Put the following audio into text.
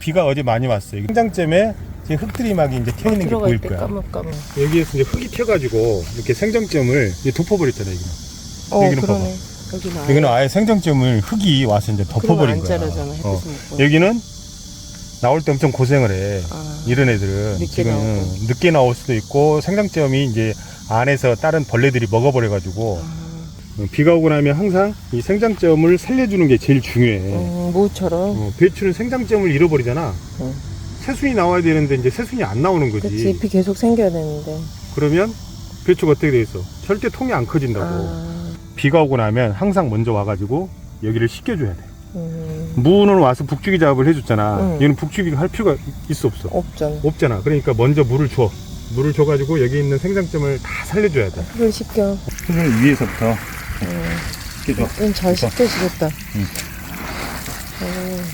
비가 어제 많이 왔어요. 생장점에 지금 흙들이 막 이제 튀어 있는 게 들어갈 보일 때 거야. 까먹까먹. 여기에서 이제 흙이 튀어가지고 이렇게 생장점을 이제 덮어버렸잖아요. 여기는. 어, 여기는 그러네. 여기는 아예. 여기는 아예 생장점을 흙이 와서 이제 덮어버린 안 거야. 자라잖아. 어. 햇빛. 여기는 나올 때 엄청 고생을 해. 아, 이런 애들은 늦게 지금 나오고. 늦게 나올 수도 있고 생장점이 이제 안에서 다른 벌레들이 먹어버려가지고 아, 어, 비가 오고 나면 항상 이 생장점을 살려주는 게 제일 중요해. 음, 모처럼. 어, 배추는 생장점을 잃어버리잖아. 응. 새순이 나와야 되는데 이제 새순이 안 나오는 거지. 그치, 잎이 계속 생겨야 되는데. 그러면 배추가 어떻게 돼 있어? 절대 통이 안 커진다고. 아, 비가 오고 나면 항상 먼저 와가지고 여기를 씻겨줘야 돼. 음, 무는 와서 북주기 작업을 해줬잖아. 응. 얘는 북주기가 할 필요가 있어 없어? 없잖아. 없잖아. 그러니까 먼저 물을 줘. 물을 줘가지고 여기 있는 생장점을 다 살려줘야 돼. 흙을 씻겨. 흙을 위에서부터 음, 씻겨줘. 좀잘 씻겨지겠다. 응. 어,